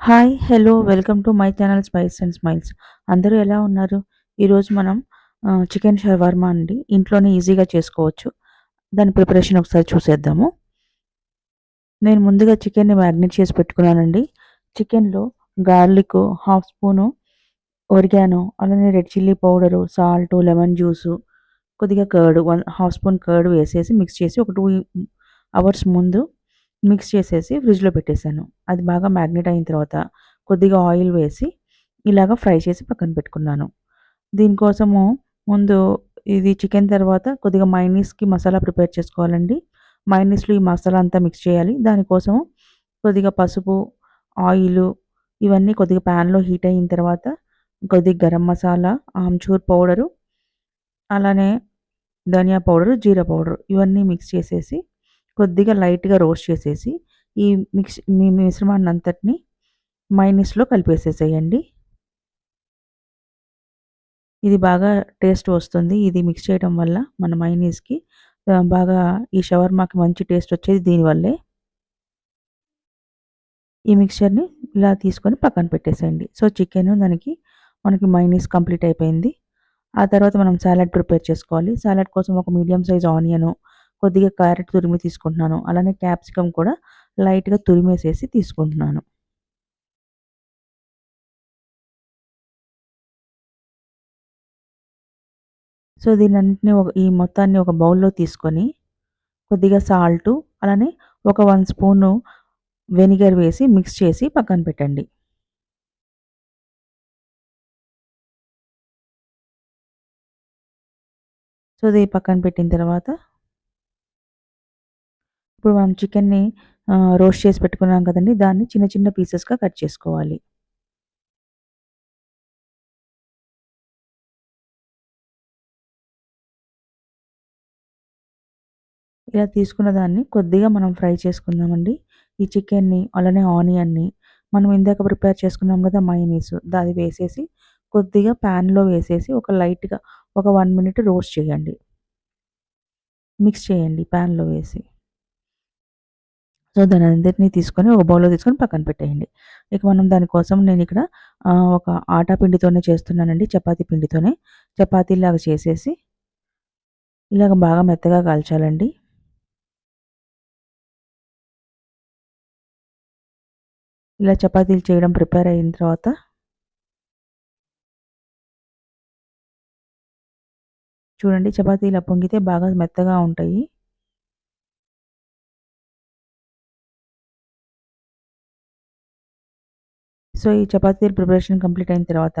Hi hello welcome to my channel spice and smiles అందరూ ఎలా ఉన్నారు? ఈరోజు మనం చికెన్ షవర్మా అండి. ఇంట్లోనే ఈజీగా చేసుకోవచ్చు. దాని ప్రిపరేషన్ ఒకసారి చూసేద్దాము. నేను ముందుగా చికెన్ని మ్యాగ్నేట్ చేసి పెట్టుకున్నానండి. చికెన్లో గార్లిక్ హాఫ్ స్పూను ఒరిగాను అలానే red chilli powder salt lemon juice కొద్దిగా curd one half spoon curd వేసేసి మిక్స్ చేసి ఒక టూ అవర్స్ ముందు మిక్స్ చేసేసి ఫ్రిడ్జ్లో పెట్టేశాను అది బాగా మ్యాగ్నెట్ అయిన తర్వాత కొద్దిగా ఆయిల్ వేసి ఇలాగ ఫ్రై చేసి పక్కన పెట్టుకున్నాను. దీనికోసము ముందు ఇది చికెన్ తర్వాత కొద్దిగా మైనీస్కి మసాలా ప్రిపేర్ చేసుకోవాలండి. మైనీస్లో ఈ మసాలా అంతా మిక్స్ చేయాలి. దానికోసము కొద్దిగా పసుపు ఆయిల్ ఇవన్నీ కొద్దిగా ప్యాన్లో హీట్ అయిన తర్వాత కొద్దిగా గరం మసాలా ఆమ్చూర్ పౌడరు అలానే ధనియా పౌడరు జీరా పౌడరు ఇవన్నీ మిక్స్ చేసేసి కొద్దిగా లైట్గా రోస్ట్ చేసేసి ఈ మిక్స్ మీ మిశ్రమాన్ని అంతటిని మైనీస్లో కలిపేసేసేయండి. ఇది బాగా టేస్ట్ వస్తుంది. ఇది మిక్స్ చేయడం వల్ల మన మైనీస్కి బాగా ఈ షవర్మాకి మంచి టేస్ట్ వచ్చేది దీనివల్లే ఈ మిక్చర్ని ఇలా తీసుకొని పక్కన పెట్టేసేయండి. సో చికెన్ దానికి మనకి మైనీస్ కంప్లీట్ అయిపోయింది. ఆ తర్వాత మనం సాలడ్ ప్రిపేర్ చేసుకోవాలి. సాలడ్ కోసం ఒక మీడియం సైజ్ ఆనియను కొద్దిగా క్యారెట్ తురిమి తీసుకుంటున్నాను. అలానే క్యాప్సికమ్ కూడా లైట్గా తురిమేసేసి తీసుకుంటున్నాను. సో దీనన్నింటినీ ఒక ఈ మొత్తాన్ని ఒక బౌల్లో తీసుకొని కొద్దిగా సాల్టు అలానే ఒక వన్ స్పూను వెనిగర్ వేసి మిక్స్ చేసి పక్కన పెట్టండి. సో ఇది పక్కన పెట్టిన తర్వాత ఇప్పుడు మనం చికెన్ని రోస్ట్ చేసి పెట్టుకున్నాం కదండి దాన్ని చిన్న చిన్న పీసెస్గా కట్ చేసుకోవాలి. ఇలా తీసుకున్న దాన్ని కొద్దిగా మనం ఫ్రై చేసుకుందామండి. ఈ చికెన్ని అలానే ఆనియన్ని మనం ఇందాక ప్రిపేర్ చేసుకున్నాం కదా మైనీస్ అది వేసేసి కొద్దిగా ప్యాన్లో వేసేసి ఒక లైట్గా ఒక వన్ మినిట్ రోస్ట్ చేయండి. మిక్స్ చేయండి ప్యాన్లో వేసి. సో దాని అందరినీ తీసుకొని ఒక బౌల్లో తీసుకొని పక్కన పెట్టేయండి. ఇక మనం దానికోసం నేను ఇక్కడ ఒక ఆటా పిండితోనే చేస్తున్నానండి చపాతీ పిండితోనే. చపాతీలాగా చేసేసి ఇలాగ బాగా మెత్తగా కాల్చాలండి. ఇలా చపాతీలు చేయడం ప్రిపేర్ అయిన తర్వాత చూడండి చపాతీలు పొంగితే బాగా మెత్తగా ఉంటాయి. సో ఈ చపాతీ ప్రిపరేషన్ కంప్లీట్ అయిన తర్వాత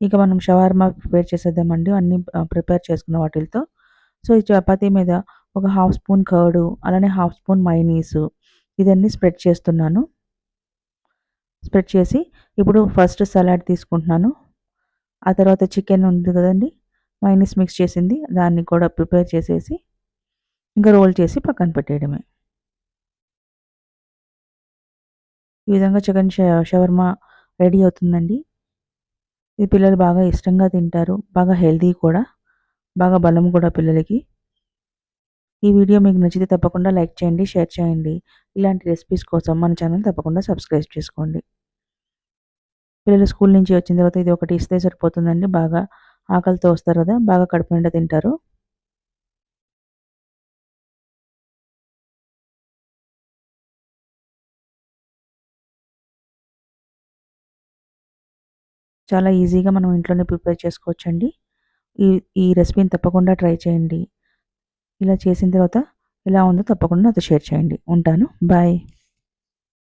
ఇక మనం షవర్మా ప్రిపేర్ చేసేద్దామండి. అన్నీ ప్రిపేర్ చేసుకున్న వాటితో సో ఈ చపాతీ మీద ఒక హాఫ్ స్పూన్ కర్డు అలానే హాఫ్ స్పూన్ మైనీసు ఇదన్నీ స్ప్రెడ్ చేస్తున్నాను. స్ప్రెడ్ చేసి ఇప్పుడు ఫస్ట్ సలాడ్ తీసుకుంటున్నాను. ఆ తర్వాత చికెన్ ఉంది కదండి మైనీస్ మిక్స్ చేసింది దాన్ని కూడా ప్రిపేర్ చేసేసి ఇంకా రోల్ చేసి పక్కన పెట్టేయడమే. ఈ విధంగా చికెన్ షవర్మా రెడీ అవుతుందండి. ఇది పిల్లలు బాగా ఇష్టంగా తింటారు. బాగా హెల్దీ కూడా. బాగా బలం కూడా పిల్లలకి. ఈ వీడియో మీకు నచ్చితే తప్పకుండా లైక్ చేయండి షేర్ చేయండి. ఇలాంటి రెసిపీస్ కోసం మన ఛానల్ తప్పకుండా సబ్స్క్రైబ్ చేసుకోండి. పిల్లలు స్కూల్ నుంచి వచ్చిన తర్వాత ఇది ఒకటి ఇస్తే సరిపోతుందండి. బాగా ఆకలితో వస్తారు కదా బాగా కడుపు నిండా తింటారు. చాలా ఈజీగా మనం ఇంట్లోనే ప్రిపేర్ చేసుకోవచ్చండి. ఈ ఈ రెసిపీని తప్పకుండా ట్రై చేయండి. ఇలా చేసిన తర్వాత ఎలా ఉందో తప్పకుండా నాతో షేర్ చేయండి. ఉంటాను. బాయ్.